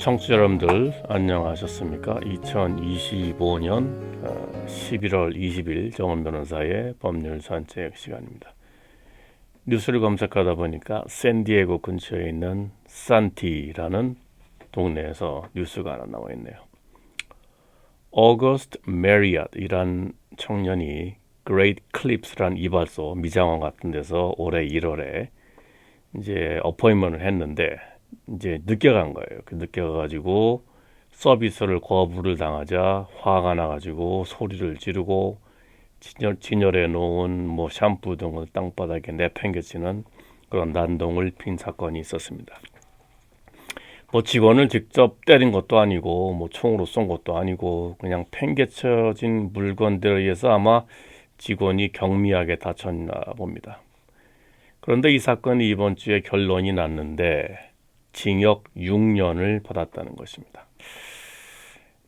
청취자 여러분들 안녕하셨습니까? 2025년 11월 20일 정원 변호사의 법률 산책 시간입니다. 뉴스를 검색하다 보니까 샌디에고 근처에 있는 산티라는 동네에서 뉴스가 하나 나와 있네요. 어거스트 메리엇이란 청년이 그레이트 클립스란 이발소 미장원 같은 데서 올해 1월에 이제 어포인먼을 했는데 이제 늦게 간 거예요. 그 늦게 가가지고 서비스를 거부를 당하자 화가 나가지고 소리를 지르고 진열, 진열해 놓은 뭐 샴푸 등을 땅바닥에 내팽개치는 그런 난동을 핀 사건이 있었습니다. 뭐 직원을 직접 때린 것도 아니고 뭐 총으로 쏜 것도 아니고 그냥 팽개쳐진 물건들에 의해서 아마 직원이 경미하게 다쳤나 봅니다. 그런데 이 사건이 이번 주에 결론이 났는데 징역 6년을 받았다는 것입니다.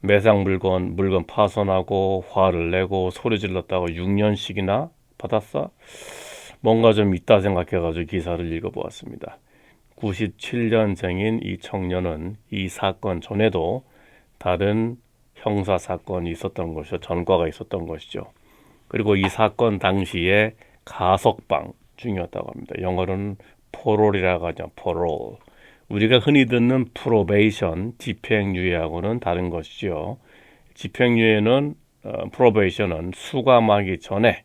매상 물건 물건 파손하고 화를 내고 소리 질렀다고 6년씩이나 받았어? 뭔가 좀 있다 생각해가지고 기사를 읽어보았습니다. 97년생인 이 청년은 이 사건 전에도 다른 형사 사건이 있었던 것이죠. 전과가 있었던 것이죠. 그리고 이 사건 당시에 가석방 중이었다고 합니다. 영어로는 포롤이라고 하죠. 포롤. 우리가 흔히 듣는 프로베이션, 집행유예하고는 다른 것이죠. 집행유예는 어, 프로베이션은 수감하기 전에,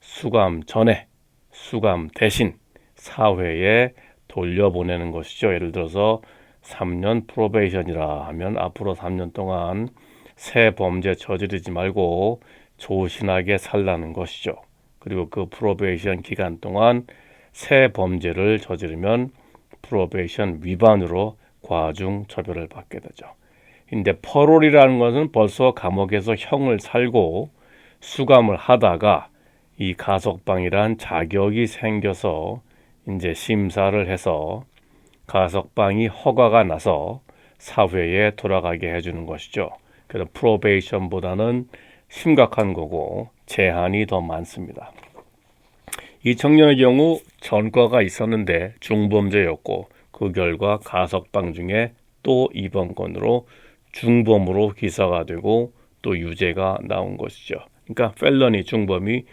수감 전에, 수감 대신 사회에 돌려보내는 것이죠. 예를 들어서 3년 프로베이션이라 하면 앞으로 3년 동안 새 범죄 저지르지 말고 조신하게 살라는 것이죠. 그리고 그 프로베이션 기간 동안 새 범죄를 저지르면 프로베이션 위반으로 과중 처벌을 받게 되죠. 근데 퍼롤이라는 것은 벌써 감옥에서 형을 살고 수감을 하다가 이 가석방이란 자격이 생겨서 이제 심사를 해서 가석방이 허가가 나서 사회에 돌아가게 해주는 것이죠. 그래서 프로베이션보다는 심각한 거고 제한이 더 많습니다. 이 청년의 경우 전과가 있었는데 중범죄였고 그 결과 가석방 중에 또 이번 건으로 중범으로 기사가 되고 또 유죄가 나온 것이죠. 그러니까 펠런이 중범이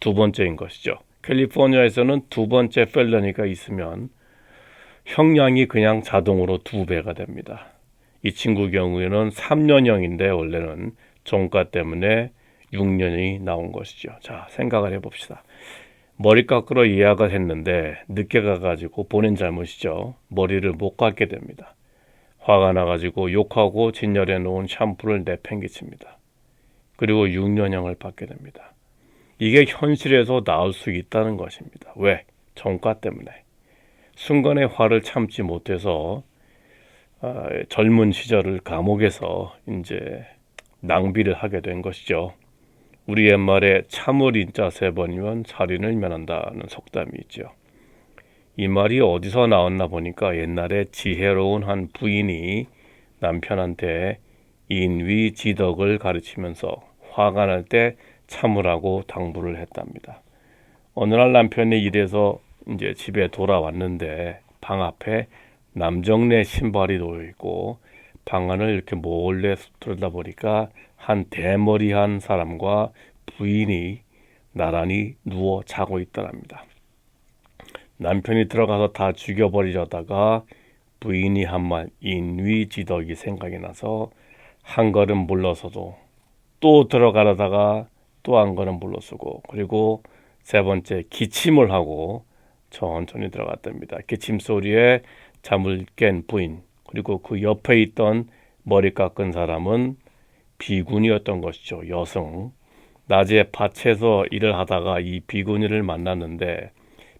두 번째인 것이죠. 캘리포니아에서는 두 번째 펠런이가 있으면 형량이 그냥 자동으로 두 배가 됩니다. 이 친구 경우에는 3년형인데 원래는 종가 때문에 6년이 나온 것이죠. 자, 생각을 해봅시다. 머리 깎으러 예약을 했는데 늦게 가가지고 본인 잘못이죠. 머리를 못 깎게 됩니다. 화가 나가지고 욕하고 진열해 놓은 샴푸를 내팽개칩니다. 그리고 6년형을 받게 됩니다. 이게 현실에서 나올 수 있다는 것입니다. 왜? 정가 때문에. 순간의 화를 참지 못해서 아, 젊은 시절을 감옥에서 이제 낭비를 하게 된 것이죠. 우리 옛말에 참을 인자 세 번이면 살인을 면한다는 속담이 있죠. 이 말이 어디서 나왔나 보니까 옛날에 지혜로운 한 부인이 남편한테 인위지덕을 가르치면서 화가 날 때 참으라고 당부를 했답니다. 어느 날 남편이 일해서 이제 집에 돌아왔는데 방 앞에 남정네 신발이 놓여 있고 방 안을 이렇게 몰래 들여다 보니까 한 대머리한 사람과 부인이 나란히 누워 자고 있더랍니다. 남편이 들어가서 다 죽여버리려다가 부인이 한 말 인위지덕이 생각이 나서 한 걸음 물러서도 또 들어가려다가 또 한 걸음 물러서고 그리고 세 번째 기침을 하고 천천히 들어갔답니다. 기침 소리에 잠을 깬 부인 그리고 그 옆에 있던 머리 깎은 사람은 비군이었던 것이죠. 여성. 낮에 밭에서 일을 하다가 이 비구니를 만났는데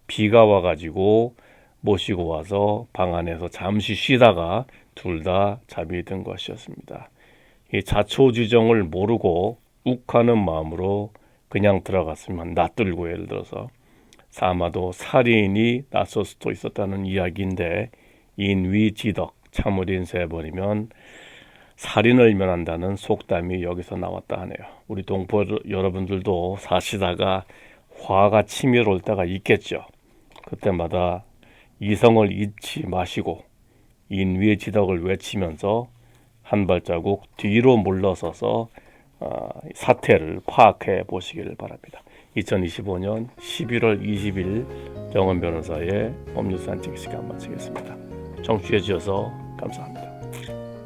비가 와가지고 모시고 와서 방 안에서 잠시 쉬다가 둘 다 잠이 든 것이었습니다. 이 자초지정을 모르고 욱하는 마음으로 그냥 들어갔으면 낯들고 예를 들어서 아마도 살인이 났을 수도 있었다는 이야기인데 인위지덕 참을인 세 번이면 살인을 면한다는 속담이 여기서 나왔다 하네요. 우리 동포 여러분들도 사시다가 화가 치밀 올 때가 있겠죠. 그때마다 이성을 잊지 마시고 인위의 지덕을 외치면서 한 발자국 뒤로 물러서서 어, 사태를 파악해 보시기를 바랍니다. 2025년 11월 20일 정원 변호사의 법률 산책 시간 마치겠습니다. 청취해 주셔서 감사합니다.